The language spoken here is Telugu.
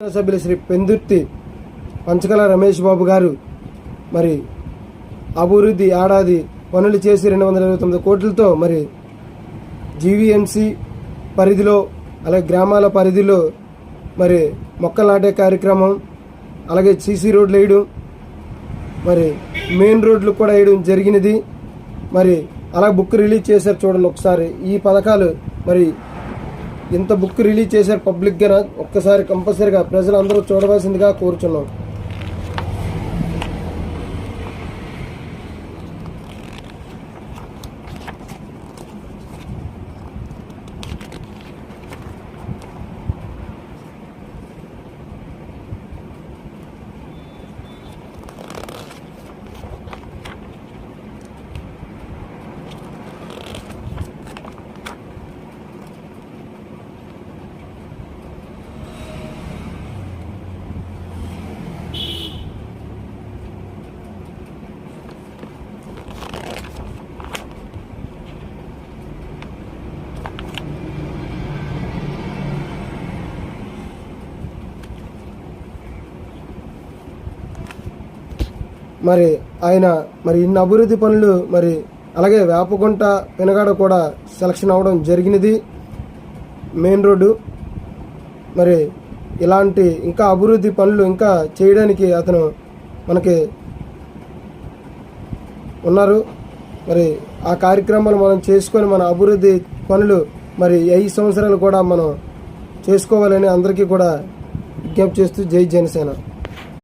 సభ్యులు శ్రీ పెందుర్తి పంచకల రమేష్ బాబు గారు మరి అభివృద్ధి ఏడాది పనులు చేసి రెండు వందల ఇరవై తొమ్మిది కోట్లతో మరి జీవీఎంసీ పరిధిలో అలాగే గ్రామాల పరిధిలో మరి మొక్కలు నాటే కార్యక్రమం అలాగే సీసీ రోడ్లు వేయడం మరి మెయిన్ రోడ్లు కూడా వేయడం జరిగినది. మరి అలా బుక్ రిలీజ్ చేశారు చూడండి ఒకసారి. ఈ పథకాలు మరి ఇంత బుక్ రిలీజ్ చేశారు పబ్లిక్గా ఒక్కసారి కంపల్సరీగా ప్రజలందరూ చూడవలసిందిగా కోరుచున్నాం. మరి ఆయన మరి ఇన్ని అభివృద్ధి పనులు మరి అలాగే వేపగుంట పెనగాడ కూడా సెలక్షన్ అవ్వడం జరిగినది. Main road. మరి ఇలాంటి ఇంకా అభివృద్ధి పనులు ఇంకా చేయడానికి అతను మనకి ఉన్నారు. మరి ఆ కార్యక్రమాలు మనం చేసుకొని మన అభివృద్ధి పనులు మరి ఐదు సంవత్సరాలు కూడా మనం చేసుకోవాలని అందరికీ కూడా విజ్ఞప్తి చేస్తూ జై జనసేన.